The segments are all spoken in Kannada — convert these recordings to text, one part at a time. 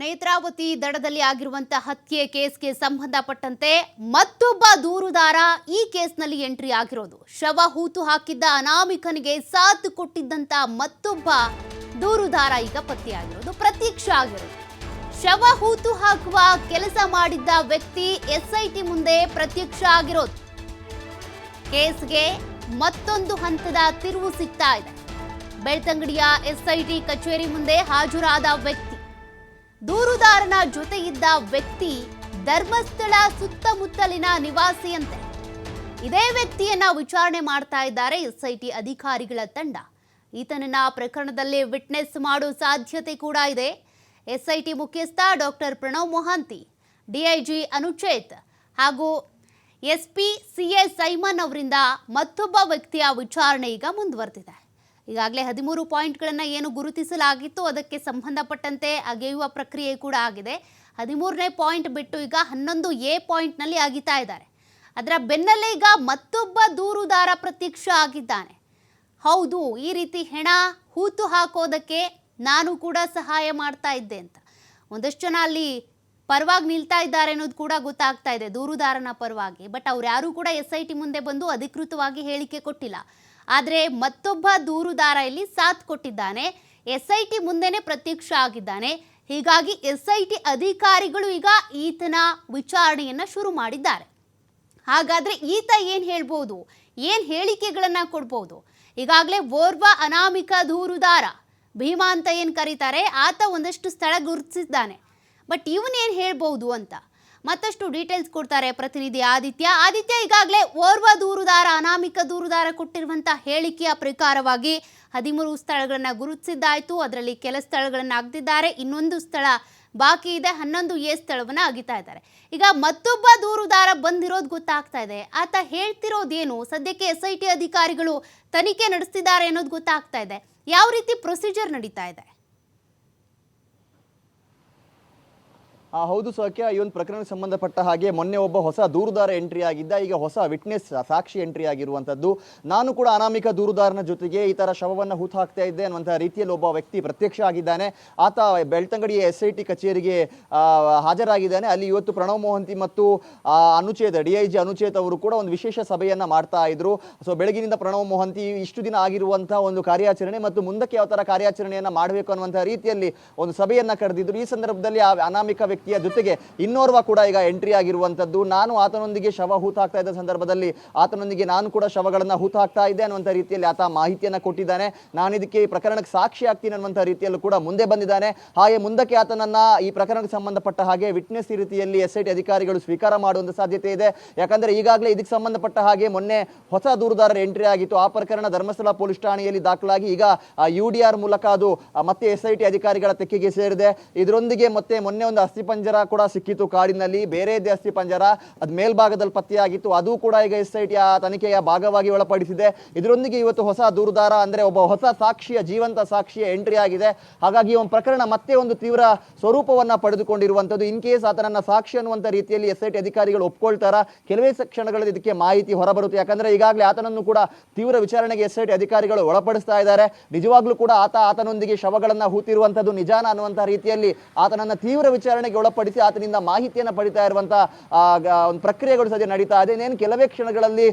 ನೇತ್ರಾವತಿ ದಡದಲ್ಲಿ ಆಗಿರುವಂತಹ ಹತ್ಯೆ ಕೇಸ್ಗೆ ಸಂಬಂಧಪಟ್ಟಂತೆ ಮತ್ತೊಬ್ಬ ದೂರುದಾರ ಈ ಕೇಸ್ನಲ್ಲಿ ಎಂಟ್ರಿ ಆಗಿರೋದು. ಶವ ಹೂತು ಹಾಕಿದ್ದ ಅನಾಮಿಕನಿಗೆ ಸಾಥ್ ಕೊಟ್ಟಿದ್ದಂತ ಮತ್ತೊಬ್ಬ ದೂರುದಾರ ಈಗ ಪತ್ತೆಯಾಗಿರೋದು. ಪ್ರತೀಕ್ಷಾ ಆಗಿರೋದು. ಶವ ಹೂತು ಹಾಕುವ ಕೆಲಸ ಮಾಡಿದ್ದ ವ್ಯಕ್ತಿ ಎಸ್ಐಟಿ ಮುಂದೆ ಪ್ರತ್ಯಕ್ಷ ಆಗಿರೋದು. ಕೇಸ್ಗೆ ಮತ್ತೊಂದು ಹಂತದ ತಿರುವು ಸಿಗ್ತಾ ಇದೆ. ಬೆಳ್ತಂಗಡಿಯ ಎಸ್ಐಟಿ ಕಚೇರಿ ಮುಂದೆ ಹಾಜರಾದ ವ್ಯಕ್ತಿ ದೂರುದಾರನ ಜೊತೆ ಇದ್ದ ವ್ಯಕ್ತಿ ಧರ್ಮಸ್ಥಳ ಸುತ್ತಮುತ್ತಲಿನ ನಿವಾಸಿಯಂತೆ. ಇದೇ ವ್ಯಕ್ತಿಯನ್ನ ವಿಚಾರಣೆ ಮಾಡ್ತಾ ಇದ್ದಾರೆ ಎಸ್ಐಟಿ ಅಧಿಕಾರಿಗಳ ತಂಡ. ಈತನನ್ನ ಪ್ರಕರಣದಲ್ಲಿ ವಿಟ್ನೆಸ್ ಮಾಡೋ ಸಾಧ್ಯತೆ ಕೂಡ ಇದೆ. ಎಸ್ಐಟಿ ಮುಖ್ಯಸ್ಥ ಡಾಕ್ಟರ್ ಪ್ರಣವ್ ಮೊಹಾಂತಿ, ಡಿಐಜಿ ಅನುಚೇತ್ ಹಾಗೂ ಎಸ್ಪಿ ಸಿಎ ಸೈಮನ್ ಅವರಿಂದ ಮತ್ತೊಬ್ಬ ವ್ಯಕ್ತಿಯ ವಿಚಾರಣೆ ಈಗ ಮುಂದುವರೆದಿದೆ. ಈಗಾಗಲೇ ಹದಿಮೂರು ಪಾಯಿಂಟ್ಗಳನ್ನು ಏನು ಗುರುತಿಸಲಾಗಿತ್ತು, ಅದಕ್ಕೆ ಸಂಬಂಧಪಟ್ಟಂತೆ ಅಗೆಯುವ ಪ್ರಕ್ರಿಯೆ ಕೂಡ ಆಗಿದೆ. ಹದಿಮೂರನೇ ಪಾಯಿಂಟ್ ಬಿಟ್ಟು ಈಗ ಹನ್ನೊಂದು ಎ ಪಾಯಿಂಟ್ನಲ್ಲಿ ಅಗಿತಾ ಇದ್ದಾರೆ. ಅದರ ಬೆನ್ನಲ್ಲೇ ಈಗ ಮತ್ತೊಬ್ಬ ದೂರುದಾರ ಪ್ರತ್ಯಕ್ಷ ಆಗಿದ್ದಾನೆ. ಹೌದು, ಈ ರೀತಿ ಹೆಣ ಹೂತು ಹಾಕೋದಕ್ಕೆ ನಾನು ಕೂಡ ಸಹಾಯ ಮಾಡ್ತಾ ಇದ್ದೆ ಅಂತ. ಒಂದಷ್ಟು ಜನ ಅಲ್ಲಿ ಪರವಾಗಿ ನಿಲ್ತಾ ಇದ್ದಾರೆ ಅನ್ನೋದು ಕೂಡ ಗೊತ್ತಾಗ್ತಾ ಇದೆ, ದೂರುದಾರನ ಪರವಾಗಿ. ಬಟ್ ಅವ್ರು ಯಾರೂ ಕೂಡ ಎಸ್ ಐ ಟಿ ಮುಂದೆ ಬಂದು ಅಧಿಕೃತವಾಗಿ ಹೇಳಿಕೆ ಕೊಟ್ಟಿಲ್ಲ. ಆದರೆ ಮತ್ತೊಬ್ಬ ದೂರುದಾರ ಇಲ್ಲಿ ಸಾಥ್ ಕೊಟ್ಟಿದ್ದಾನೆ. ಎಸ್ ಐ ಟಿ ಮುಂದೆನೆ ಪ್ರತ್ಯಕ್ಷ ಆಗಿದ್ದಾನೆ. ಹೀಗಾಗಿ ಎಸ್ ಐ ಟಿ ಅಧಿಕಾರಿಗಳು ಈಗ ಈತನ ವಿಚಾರಣೆಯನ್ನು ಶುರು ಮಾಡಿದ್ದಾರೆ. ಹಾಗಾದ್ರೆ ಈತ ಏನು ಹೇಳ್ಬೋದು? ಏನು ಹೇಳಿಕೆಗಳನ್ನು ಕೊಡ್ಬೋದು? ಈಗಾಗಲೇ ಓರ್ವ ಅನಾಮಿಕ ದೂರುದಾರ ಭೀಮಾ ಅಂತ ಏನು ಕರೀತಾರೆ? ಆತ ಒಂದಷ್ಟು ಸ್ಥಳ ಗುರುತಿಸಿದ್ದಾನೆ. ಬಟ್ ಇವನೇನು ಹೇಳ್ಬೋದು ಅಂತ? ಮತ್ತಷ್ಟು ಡೀಟೇಲ್ಸ್ ಕೊಡ್ತಾರೆ ಪ್ರತಿನಿಧಿ ಆದಿತ್ಯ. ಆದಿತ್ಯ ಈಗಾಗಲೇ ಓರ್ವ ದೂರುದಾರ, ಅನಾಮಿಕ ದೂರುದಾರ ಕೊಟ್ಟಿರುವಂತಹ ಹೇಳಿಕೆಯ ಪ್ರಕಾರವಾಗಿ ಹದಿಮೂರು ಸ್ಥಳಗಳನ್ನು ಗುರುತಿಸಿದ್ದಾಯ್ತು. ಅದರಲ್ಲಿ ಕೆಲ ಸ್ಥಳಗಳನ್ನು ಅಗ್ದಿದ್ದಾರೆ ಇನ್ನೊಂದು ಸ್ಥಳ ಬಾಕಿ ಇದೆ. ಹನ್ನೊಂದು ಎ ಸ್ಥಳವನ್ನ ಅಗಿತಾ ಇದ್ದಾರೆ. ಈಗ ಮತ್ತೊಬ್ಬ ದೂರುದಾರ ಬಂದಿರೋದು ಗೊತ್ತಾಗ್ತಾ ಇದೆ. ಆತ ಹೇಳ್ತಿರೋದೇನು? ಸದ್ಯಕ್ಕೆ ಎಸ್ ಐ ಟಿ ಅಧಿಕಾರಿಗಳು ತನಿಖೆ ನಡೆಸ್ತಿದ್ದಾರೆ ಅನ್ನೋದು ಗೊತ್ತಾಗ್ತಾ ಇದೆ. ಯಾವ ರೀತಿ ಪ್ರೊಸೀಜರ್ ನಡೀತಾ ಇದೆ? ಹೌದು ಸೌಖ್ಯ, ಈ ಒಂದು ಪ್ರಕರಣಕ್ಕೆ ಸಂಬಂಧಪಟ್ಟ ಹಾಗೆ ಮೊನ್ನೆ ಒಬ್ಬ ಹೊಸ ದೂರುದಾರ ಎಂಟ್ರಿ ಆಗಿದ್ದ, ಈಗ ಹೊಸ ವಿಟ್ನೆಸ್ ಸಾಕ್ಷಿ ಎಂಟ್ರಿ ಆಗಿರುವಂಥದ್ದು. ನಾನು ಕೂಡ ಅನಾಮಿಕ ದೂರುದಾರನ ಜೊತೆಗೆ ಈ ಥರ ಶವವನ್ನು ಹೂತು ಹಾಕ್ತಾ ಇದ್ದೆ ಅನ್ನುವಂಥ ರೀತಿಯಲ್ಲಿ ಒಬ್ಬ ವ್ಯಕ್ತಿ ಪ್ರತ್ಯಕ್ಷ ಆಗಿದ್ದಾನೆ. ಆತ ಬೆಳ್ತಂಗಡಿಯ ಎಸ್ ಐ ಟಿ ಕಚೇರಿಗೆ ಹಾಜರಾಗಿದ್ದಾನೆ. ಅಲ್ಲಿ ಇವತ್ತು ಪ್ರಣವ್ ಮೋಹಂತಿ ಮತ್ತು Anucheth D I G Anucheth ಅವರು ಕೂಡ ಒಂದು ವಿಶೇಷ ಸಭೆಯನ್ನು ಮಾಡ್ತಾ ಇದ್ರು. ಸೊ ಬೆಳಗಿನಿಂದ ಪ್ರಣವ್ ಮೋಹಂತಿ ಇಷ್ಟು ದಿನ ಆಗಿರುವಂಥ ಒಂದು ಕಾರ್ಯಾಚರಣೆ ಮತ್ತು ಮುಂದಕ್ಕೆ ಯಾವ ಥರ ಕಾರ್ಯಾಚರಣೆಯನ್ನು ಮಾಡಬೇಕು ಅನ್ನುವಂಥ ರೀತಿಯಲ್ಲಿ ಒಂದು ಸಭೆಯನ್ನ ಕರೆದಿದ್ರು. ಈ ಸಂದರ್ಭದಲ್ಲಿ ಆ ಅನಾಮಿಕ ವ್ಯಕ್ತಿಯ ಜೊತೆಗೆ ಇನ್ನೋರ್ವ ಕೂಡ ಈಗ ಎಂಟ್ರಿ ಆಗಿರುವಂತದ್ದು ನಾನು ಆತನೊಂದಿಗೆ ಶವ ಹೂತು ಹಾಕ್ತಾ ಇದ್ದ ಸಂದರ್ಭದಲ್ಲಿ ಆತನೊಂದಿಗೆ ನಾನು ಕೂಡ ಶವಗಳನ್ನ ಹೂತ ಹಾಕ್ತಾ ಇದ್ದೆ ಅನ್ನುವಂಥ ರೀತಿಯಲ್ಲಿ ಆತ ಮಾಹಿತಿಯನ್ನ ಕೊಟ್ಟಿದ್ದಾನೆ. ನಾನು ಇದಕ್ಕೆ ಈ ಪ್ರಕರಣಕ್ಕೆ ಸಾಕ್ಷಿ ಆಗ್ತೀನಿ ಅನ್ನುವಂಥ ರೀತಿಯಲ್ಲೂ ಕೂಡ ಮುಂದೆ ಬಂದಿದ್ದಾನೆ. ಹಾಗೆ ಮುಂದಕ್ಕೆ ಆತನನ್ನ ಈ ಪ್ರಕರಣಕ್ಕೆ ಸಂಬಂಧಪಟ್ಟ ಹಾಗೆ ವಿಟ್ನೆಸ್ ರೀತಿಯಲ್ಲಿ ಎಸ್ ಐ ಟಿ ಅಧಿಕಾರಿಗಳು ಸ್ವೀಕಾರ ಮಾಡುವಂಥ ಸಾಧ್ಯತೆ ಇದೆ. ಯಾಕಂದ್ರೆ ಈಗಾಗಲೇ ಇದಕ್ಕೆ ಸಂಬಂಧಪಟ್ಟ ಹಾಗೆ ಮೊನ್ನೆ ಹೊಸ ದೂರುದಾರರ ಎಂಟ್ರಿ ಆಗಿತ್ತು. ಆ ಪ್ರಕರಣ ಧರ್ಮಸ್ಥಳ ಪೊಲೀಸ್ ಠಾಣೆಯಲ್ಲಿ ದಾಖಲಾಗಿ ಈಗ ಯು ಡಿ ಆರ್ ಮೂಲಕ ಅದು ಮತ್ತೆ ಎಸ್ ಐ ಟಿ ಅಧಿಕಾರಿಗಳ ತೆಕ್ಕೆಗೆ ಸೇರಿದೆ. ಇದರೊಂದಿಗೆ ಮತ್ತೆ ಮೊನ್ನೆ ಒಂದು ಅಸ್ಥಿಪಂಜರ ಕೂಡ ಸಿಕ್ಕಿತ್ತು ಕಾಡಿನಲ್ಲಿ. ಬೇರೆ ಅಸ್ಥಿ ಪಂಜರ ಅದು ಮೇಲ್ಭಾಗದಲ್ಲಿ ಪತ್ತೆಯಾಗಿತ್ತು. ಅದು ಕೂಡ ಈಗ ಎಸ್ ಐ ಟಿ ತನಿಖೆಯ ಭಾಗವಾಗಿ ಒಳಪಡಿಸಿದೆ. ಇದರೊಂದಿಗೆ ಇವತ್ತು ಹೊಸ ದೂರುದಾರ ಅಂದ್ರೆ ಒಬ್ಬ ಹೊಸ ಸಾಕ್ಷಿಯ, ಜೀವಂತ ಸಾಕ್ಷಿಯ ಎಂಟ್ರಿ ಆಗಿದೆ. ಹಾಗಾಗಿ ಒಂದು ಪ್ರಕರಣ ಮತ್ತೆ ಒಂದು ತೀವ್ರ ಸ್ವರೂಪವನ್ನ ಪಡೆದುಕೊಂಡಿರುವಂತದ್ದು ಇನ್ ಕೇಸ್ ಆತನನ್ನ ಸಾಕ್ಷಿ ಅನ್ನುವಂಥ ರೀತಿಯಲ್ಲಿ ಎಸ್ ಅಧಿಕಾರಿಗಳು ಒಪ್ಕೊಳ್ತಾರ? ಕೆಲವೇ ಕ್ಷಣಗಳಲ್ಲಿ ಇದಕ್ಕೆ ಮಾಹಿತಿ ಹೊರಬರುತ್ತೆ. ಯಾಕಂದ್ರೆ ಈಗಾಗಲೇ ಆತನನ್ನು ಕೂಡ ತೀವ್ರ ವಿಚಾರಣೆಗೆ ಎಸ್ ಐ ಅಧಿಕಾರಿಗಳು ಒಳಪಡಿಸ್ತಾ ಇದ್ದಾರೆ. ನಿಜವಾಗ್ಲೂ ಕೂಡ ಆತ ಆತನೊಂದಿಗೆ ಶವಗಳನ್ನ ಹೂತಿರುವಂತದ್ದು ನಿಜಾನ ಅನ್ನುವಂಥ ರೀತಿಯಲ್ಲಿ ಆತನನ್ನ ತೀವ್ರ ವಿಚಾರಣೆಗೆ ಒಳಪಡಿಸಿ ಆತನಿಂದ ಮಾಹಿತಿಯನ್ನು ಪಡಿತಾ ಇರುವಂತಹ ಒಂದು ಪ್ರಕ್ರಿಯೆಗಳು ಸದ್ಯ ನಡೀತಾ ಇದೆ. ಇನ್ನೇನು ಕೆಲವೇ ಕ್ಷಣಗಳಲ್ಲಿ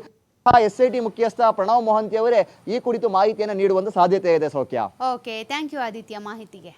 ಎಸ್ ಐ ಟಿ ಮುಖ್ಯಸ್ಥ ಪ್ರಣವ್ ಮೊಹಂತಿ ಅವರೇ ಈ ಕುರಿತು ಮಾಹಿತಿಯನ್ನು ನೀಡುವಂತ ಸಾಧ್ಯತೆ ಇದೆ ಸೌಖ್ಯ. ಓಕೆ ಥ್ಯಾಂಕ್ ಯು ಆದಿತ್ಯ ಮಾಹಿತಿಗೆ.